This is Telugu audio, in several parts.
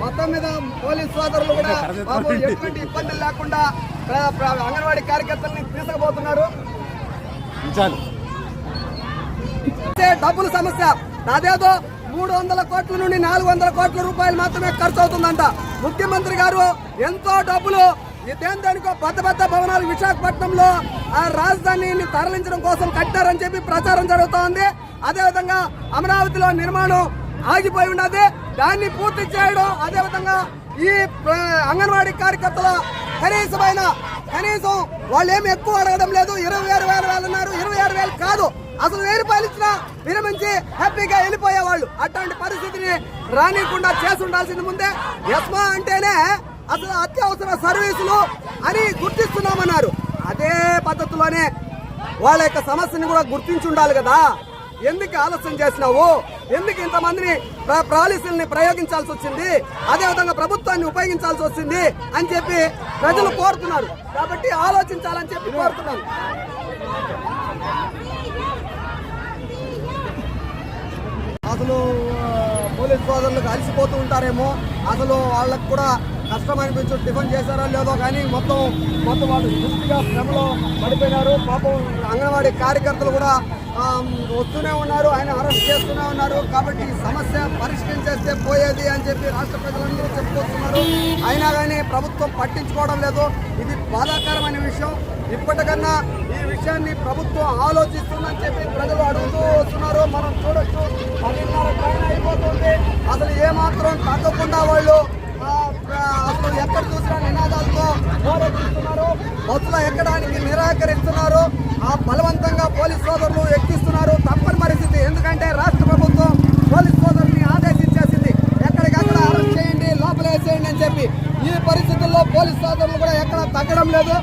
మొత్తం మీద పోలీస్ సోదరులు కూడా బాబు ఎటువంటి ఇబ్బందులు లేకుండా అంగన్వాడీ కార్యకర్తల్ని తీసుకుపోతున్నారు. డబ్బుల సమస్య. అదేదో మూడు వందల కోట్ల నుండి నాలుగు వందల కోట్ల రూపాయలు మాత్రమే ఖర్చు అవుతుందంట. ముఖ్యమంత్రి గారు ఎంతో డబ్బులు ఈ దానికో పెద్ద పెద్ద భవనాలు విశాఖపట్నంలో ఆ రాజధానిని తరలించడం కోసం కట్టారని చెప్పి ప్రచారం జరుగుతోంది. అదేవిధంగా అమరావతిలో నిర్మాణం ఆగిపోయి ఉన్నది. దాన్ని పూర్తి చేయడం అదేవిధంగా ఈ అంగన్వాడీ కార్యకర్తల కనీసమైన కనీసం వాళ్ళు ఏమి ఎక్కువ అడగడం లేదు. ఇరవై ఆరు వేల వేలు అన్నారు ఇరవై ఆరు వేలు కాదు. అసలు వేరు పాలించినా విరమించి హ్యాపీగా వెళ్ళిపోయేవాళ్ళు. అట్లాంటి పరిస్థితిని రానికుండా చేసి ఉండాల్సింది ముందే. ఎస్మా అంటేనే అసలు అత్యవసర సర్వీసులు అని గుర్తిస్తున్నామన్నారు. అదే పద్ధతిలోనే వాళ్ళ యొక్క సమస్యని కూడా గుర్తించి ఉండాలి కదా. ఎందుకు ఆలస్యం చేసినావు? ఎందుకు ఇంతమందిని పాలసీలని ప్రయోగించాల్సి వచ్చింది? అదేవిధంగా ప్రభుత్వాన్ని ఉపయోగించాల్సి వచ్చింది అని చెప్పి ప్రజలు కోరుతున్నారు. కాబట్టి ఆలోచించాలని చెప్పి కోరుతున్నాను. అసలు పోలీస్ సోదరులకు అలసిపోతూ ఉంటారేమో. అసలు వాళ్ళకు కూడా కష్టం అనిపించు టిఫిన్ చేశారో లేదో కానీ మొత్తం మొత్తం వాళ్ళు పూర్తిగా శ్రమలో పడిపోయినారు. పాపం అంగన్వాడీ కార్యకర్తలు కూడా వస్తూనే ఉన్నారు ఆయన అరెస్ట్ చేస్తూనే ఉన్నారు. కాబట్టి ఈ సమస్య పరిష్కరించేస్తే పోయేది అని చెప్పి రాష్ట్ర ప్రజలందరూ చెప్పుకొస్తున్నారు. అయినా కానీ ప్రభుత్వం పట్టించుకోవడం లేదు. ఇది బాధాకరమైన విషయం. ఇప్పటికన్నా ఈ విషయాన్ని ప్రభుత్వం ఆలోచిస్తుందని చెప్పి ప్రజలు అడుగుతూ వస్తున్నారు. మనం చూడొచ్చు పదిన్నర ట్రైన్ అయిపోతుంది. అసలు ఏమాత్రం తగ్గకుండా వాళ్ళు ఆ, ప్ర- అసలు ఎక్కడ చూసినా నినాదాలతో హోరెత్తిస్తున్నారు బస్సులో ఎక్కడానికి నిరాకరిస్తున్నారు ఆ బలవంతంగా పోలీస్ సోదరులు ఎక్కిస్తున్నారు. తప్పని పరిస్థితి. ఎందుకంటే రాష్ట్ర ప్రభుత్వం పోలీస్ సోదరుని ఆదేశించేసింది. ఎక్కడికక్కడ అరెస్ట్ చేయండి లోపలేసేయండి అని చెప్పి. ఈ పరిస్థితుల్లో పోలీస్ సోదరులు కూడా ఎక్కడ తగ్గడం లేదు.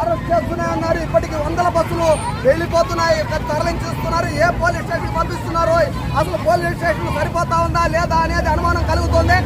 అరెస్ట్ చేస్తూనే ఉన్నారు ఇప్పటికి వందల బస్సులు వెళ్ళిపోతున్నాయి. తరలించేస్తున్నారు. ఏ పోలీస్ స్టేషన్ పంపిస్తున్నారు అసలు పోలీస్ స్టేషన్ సరిపోతా ఉందా లేదా అనేది అనుమానం కలుగుతుంది.